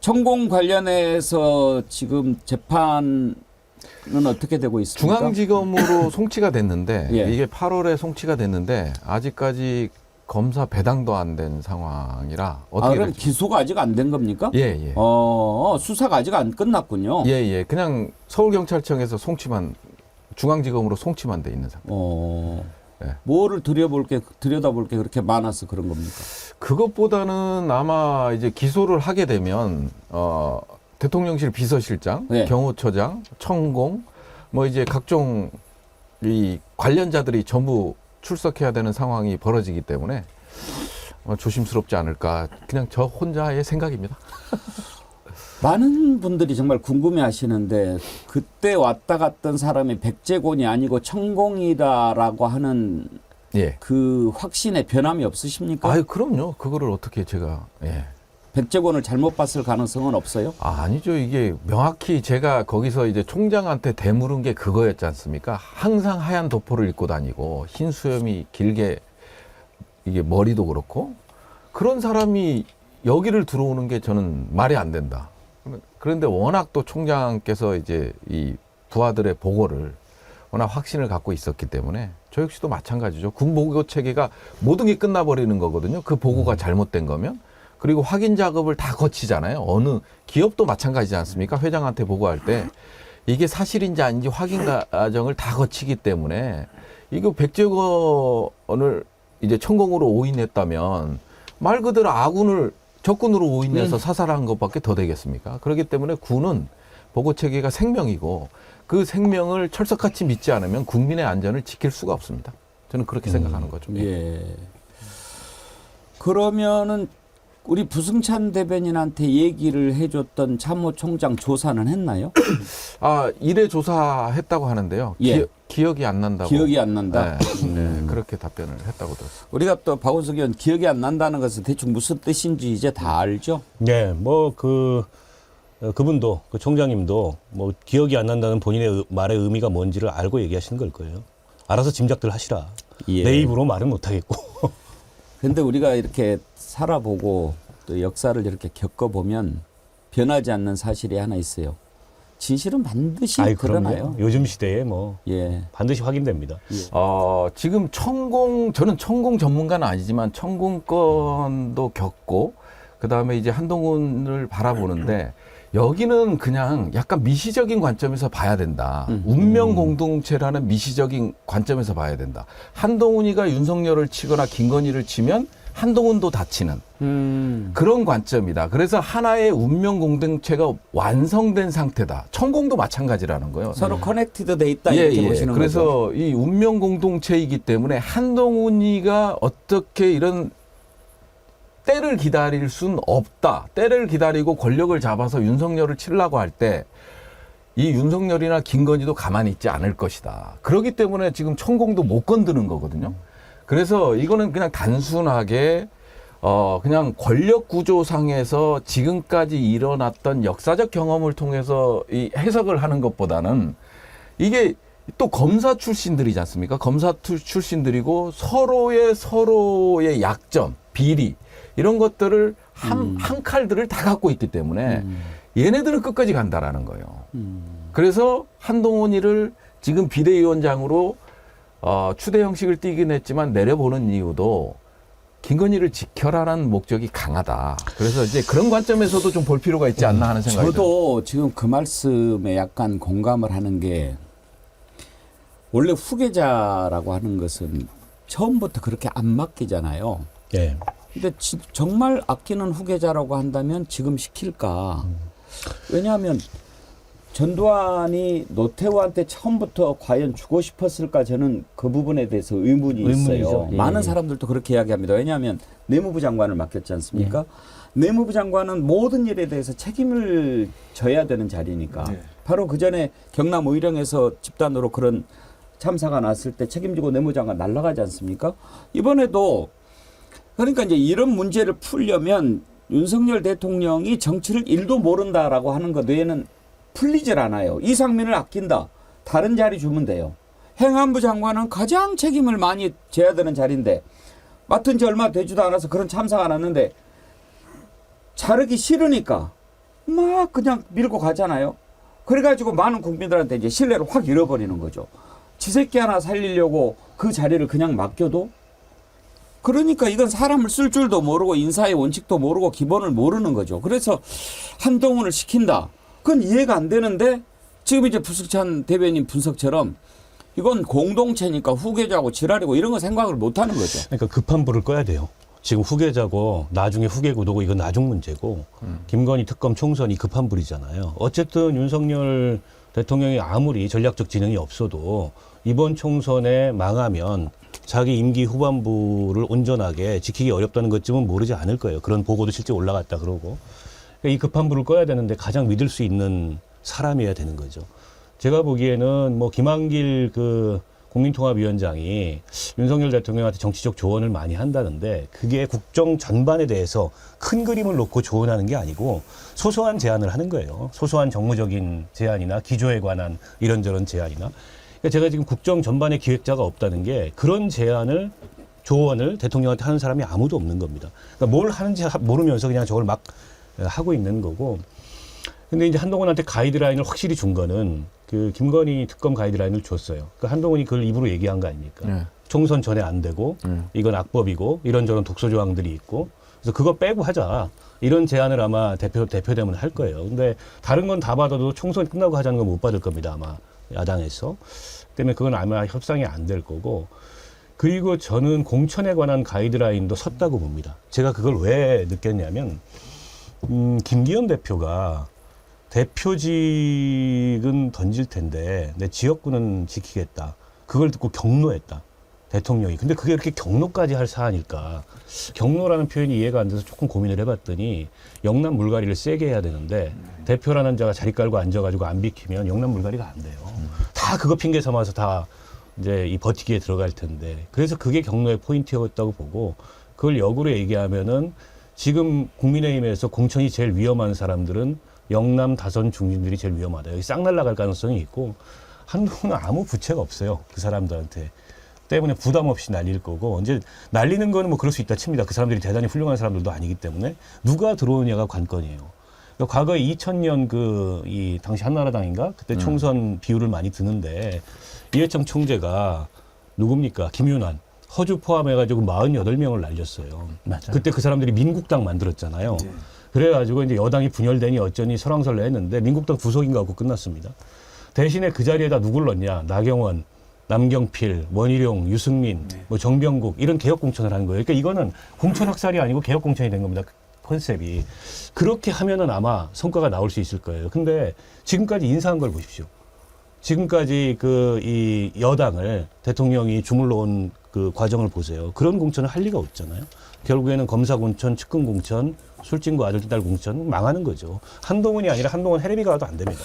천공 관련해서 지금 재판은 어떻게 되고 있습니까? 중앙지검으로 송치가 됐는데 예. 이게 8월에 송치가 됐는데 아직까지 검사 배당도 안 된 상황이라 아, 어떻게 그럼 될지. 기소가 아직 안 된 겁니까? 예, 예. 어, 수사가 아직 안 끝났군요. 예, 예. 그냥 서울경찰청에서 송치만 중앙지검으로 송치만 돼 있는 상황. 어, 예. 뭐를 들여볼 게 들여다볼 게 그렇게 많아서 그런 겁니까? 그것보다는 아마 이제 기소를 하게 되면 어 대통령실 비서실장, 네. 경호처장, 청공 뭐 이제 각종 이 관련자들이 전부 출석해야 되는 상황이 벌어지기 때문에 어, 조심스럽지 않을까 그냥 저 혼자의 생각입니다. 많은 분들이 정말 궁금해 하시는데 그때 왔다 갔던 사람이 백제곤이 아니고 천공이다라고 하는 예. 그 확신에 변함이 없으십니까? 아유 그럼요. 그거를 어떻게 제가 예. 백제곤을 잘못 봤을 가능성은 없어요? 아, 아니죠. 이게 명확히 제가 거기서 이제 총장한테 대물은 게 그거였지 않습니까? 항상 하얀 도포를 입고 다니고 흰 수염이 길게 이게 머리도 그렇고 그런 사람이 여기를 들어오는 게 저는 말이 안 된다. 그런데 워낙 또 총장께서 이제 이 부하들의 보고를 워낙 확신을 갖고 있었기 때문에 저 역시도 마찬가지죠. 군 보고 체계가 모든 게 끝나버리는 거거든요. 그 보고가 잘못된 거면. 그리고 확인 작업을 다 거치잖아요. 어느 기업도 마찬가지지 않습니까? 회장한테 보고할 때 이게 사실인지 아닌지 확인 과정을 다 거치기 때문에 이거 백제건을 이제 천공으로 오인했다면 말 그대로 아군을 적군으로 오인해서 사살한 것밖에 더 되겠습니까? 그렇기 때문에 군은 보고 체계가 생명이고 그 생명을 철석같이 믿지 않으면 국민의 안전을 지킬 수가 없습니다. 저는 그렇게 생각하는 거죠. 예. 그러면은 우리 부승찬 대변인한테 얘기를 해줬던 참모총장 조사는 했나요? 아, 일회 조사했다고 하는데요. 예. 기, 억 이안 난다고. 기억이 안 난다. 네, 음. 네, 그렇게 답변을 했다고 들었어요. 우리가 또 박원석 의원 기억이 안 난다는 것은 대충 무슨 뜻인지 이제 다 알죠? 네, 뭐그 그분도 그 총장님도 뭐 기억이 안 난다는 본인의 의- 말의 의미가 뭔지를 알고 얘기하시는 걸 거예요. 알아서 짐작들 하시라. 예. 내 입으로 말은 못 하겠고. 근데 우리가 이렇게 살아보고 또 역사를 이렇게 겪어보면 변하지 않는 사실이 하나 있어요. 진실은 반드시 아이 드러나요. 그럼요. 요즘 시대에 뭐 예. 반드시 확인됩니다. 어, 지금 천공, 저는 천공 전문가는 아니지만 천공권도 겪고, 그 다음에 이제 한동훈을 바라보는데, 여기는 그냥 약간 미시적인 관점에서 봐야 된다. 음. 운명 공동체라는 미시적인 관점에서 봐야 된다. 한동훈이가 윤석열을 치거나 김건희를 치면 한동훈도 다치는 음. 그런 관점이다. 그래서 하나의 운명 공동체가 완성된 상태다. 천공도 마찬가지라는 거예요. 서로 커넥티드 돼 있다 이렇게 보시는 예, 그래서 거죠. 이 운명 공동체이기 때문에 한동훈이가 어떻게 이런 때를 기다릴 순 없다. 때를 기다리고 권력을 잡아서 윤석열을 치려고 할 때 이 윤석열이나 김건희도 가만히 있지 않을 것이다. 그렇기 때문에 지금 천공도 못 건드는 거거든요. 그래서 이거는 그냥 단순하게 어 그냥 권력 구조상에서 지금까지 일어났던 역사적 경험을 통해서 이 해석을 하는 것보다는 이게 또 검사 출신들이지 않습니까? 검사 투- 출신들이고 서로의 서로의 약점, 비리 이런 것들을 한, 한 칼들을 다 갖고 있기 때문에 얘네들은 끝까지 간다라는 거예요. 음. 그래서 한동훈이를 지금 비대위원장으로 어, 추대 형식을 띠긴 했지만 내려보는 이유도 김건희를 지켜라라는 목적이 강하다. 그래서 이제 그런 관점에서도 좀 볼 필요가 있지 않나 하는 생각이 들어요. 저도 지금 그 말씀에 약간 공감을 하는 게 원래 후계자라고 하는 것은 처음부터 그렇게 안 맡기잖아요. 예. 근데 지- 정말 아끼는 후계자라고 한다면 지금 시킬까? 왜냐하면 전두환이 노태우한테 처음부터 과연 주고 싶었을까 저는 그 부분에 대해서 의문이 의문이죠. 있어요. 예, 많은 예. 사람들도 그렇게 이야기합니다. 왜냐하면 내무부 장관을 맡겼지 않습니까? 내무부 장관은 모든 일에 대해서 책임을 져야 되는 자리니까. 바로 그 전에 경남 의령에서 집단으로 그런 참사가 났을 때 책임지고 내무장관 날라가지 않습니까? 이번에도 그러니까 이제 이런 문제를 풀려면 윤석열 대통령이 정치를 일도 모른다라고 하는 것 외에는 풀리질 않아요. 이상민을 아낀다. 다른 자리 주면 돼요. 행안부 장관은 가장 책임을 많이 져야 되는 자리인데 맡은 지 얼마 되지도 않아서 그런 참사가 났는데 자르기 싫으니까 막 그냥 밀고 가잖아요. 그래가지고 많은 국민들한테 이제 신뢰를 확 잃어버리는 거죠. 지 새끼 하나 살리려고 그 자리를 그냥 맡겨도 그러니까 이건 사람을 쓸 줄도 모르고 인사의 원칙도 모르고 기본을 모르는 거죠. 그래서 한동훈을 시킨다. 그건 이해가 안 되는데 지금 이제 부석찬 대변인 분석처럼 이건 공동체니까 후계자고 지랄이고 이런 거 생각을 못 하는 거죠. 그러니까 급한 불을 꺼야 돼요. 지금 후계자고 나중에 후계구도고 이건 나중 문제고 김건희 특검 총선이 급한 불이잖아요. 어쨌든 윤석열 대통령이 아무리 전략적 지능이 없어도 이번 총선에 망하면 자기 임기 후반부를 온전하게 지키기 어렵다는 것쯤은 모르지 않을 거예요. 그런 보고도 실제 올라갔다 그러고. 그러니까 이 급한 불을 꺼야 되는데 가장 믿을 수 있는 사람이어야 되는 거죠. 제가 보기에는 뭐 김한길 그 국민통합위원장이 윤석열 대통령한테 정치적 조언을 많이 한다는데 그게 국정 전반에 대해서 큰 그림을 놓고 조언하는 게 아니고 소소한 제안을 하는 거예요. 소소한 정무적인 제안이나 기조에 관한 이런저런 제안이나. 그러니까 제가 지금 국정 전반의 기획자가 없다는 게 그런 제안을 조언을 대통령한테 하는 사람이 아무도 없는 겁니다. 그러니까 뭘 하는지 하- 모르면서 그냥 저걸 막 하고 있는 거고. 근데 이제 한동훈한테 가이드라인을 확실히 준 거는 그 김건희 특검 가이드라인을 줬어요. 그 한동훈이 그걸 입으로 얘기한 거 아닙니까? 네. 총선 전에 안 되고 음. 이건 악법이고 이런저런 독소 조항들이 있고 그래서 그거 빼고 하자 이런 제안을 아마 대표 대표되면 할 거예요. 근데 다른 건 다 받아도 총선 끝나고 하자는 건 못 받을 겁니다 아마 야당에서 때문에 그건 아마 협상이 안 될 거고 그리고 저는 공천에 관한 가이드라인도 섰다고 봅니다. 제가 그걸 왜 느꼈냐면 음, 김기현 대표가 대표직은 던질 텐데 내 지역구는 지키겠다. 그걸 듣고 경로했다. 대통령이. 근데 그게 이렇게 경로까지 할 사안일까? 경로라는 표현이 이해가 안 돼서 조금 고민을 해봤더니 영남 물갈이를 세게 해야 되는데 대표라는 자가 자리 깔고 앉아가지고 안 비키면 영남 물갈이가 안 돼요. 다 그거 핑계 삼아서 다 이제 이 버티기에 들어갈 텐데 그래서 그게 경로의 포인트였다고 보고 그걸 역으로 얘기하면은 지금 국민의힘에서 공천이 제일 위험한 사람들은 영남 다선 중진들이 제일 위험하다. 여기 싹 날라갈 가능성이 있고 한동훈은 아무 부채가 없어요. 그 사람들한테. 때문에 부담 없이 날릴 거고 이제 날리는 거는 뭐 그럴 수 있다 칩니다. 그 사람들이 대단히 훌륭한 사람들도 아니기 때문에 누가 들어오느냐가 관건이에요. 과거에 2000년 그 이 당시 한나라당인가 그때 총선 비율을 많이 드는데 이해창 총재가 누굽니까 김윤환 허주 포함해가지고 48명을 날렸어요. 맞아요. 그때 그 사람들이 민국당 만들었잖아요. 그래가지고 이제 여당이 분열되니 어쩌니 설왕설래 했는데 민국당 구속인가 하고 끝났습니다. 대신에 그 자리에다 누굴 넣냐? 나경원, 남경필, 원희룡, 유승민, 뭐 정병국 이런 개혁 공천을 한 거예요. 그러니까 이거는 공천 학살이 아니고 개혁 공천이 된 겁니다. 컨셉이 그렇게 하면은 아마 성과가 나올 수 있을 거예요. 근데 지금까지 인사한 걸 보십시오. 지금까지 그 이 여당을 대통령이 주물러 온그 과정을 보세요. 그런 공천을 할 리가 없잖아요. 결국에는 검사 공천, 측근 공천, 술진과 아들 딸 공천 망하는 거죠. 한동훈이 아니라 한동훈 해레비가 와도 안 됩니다.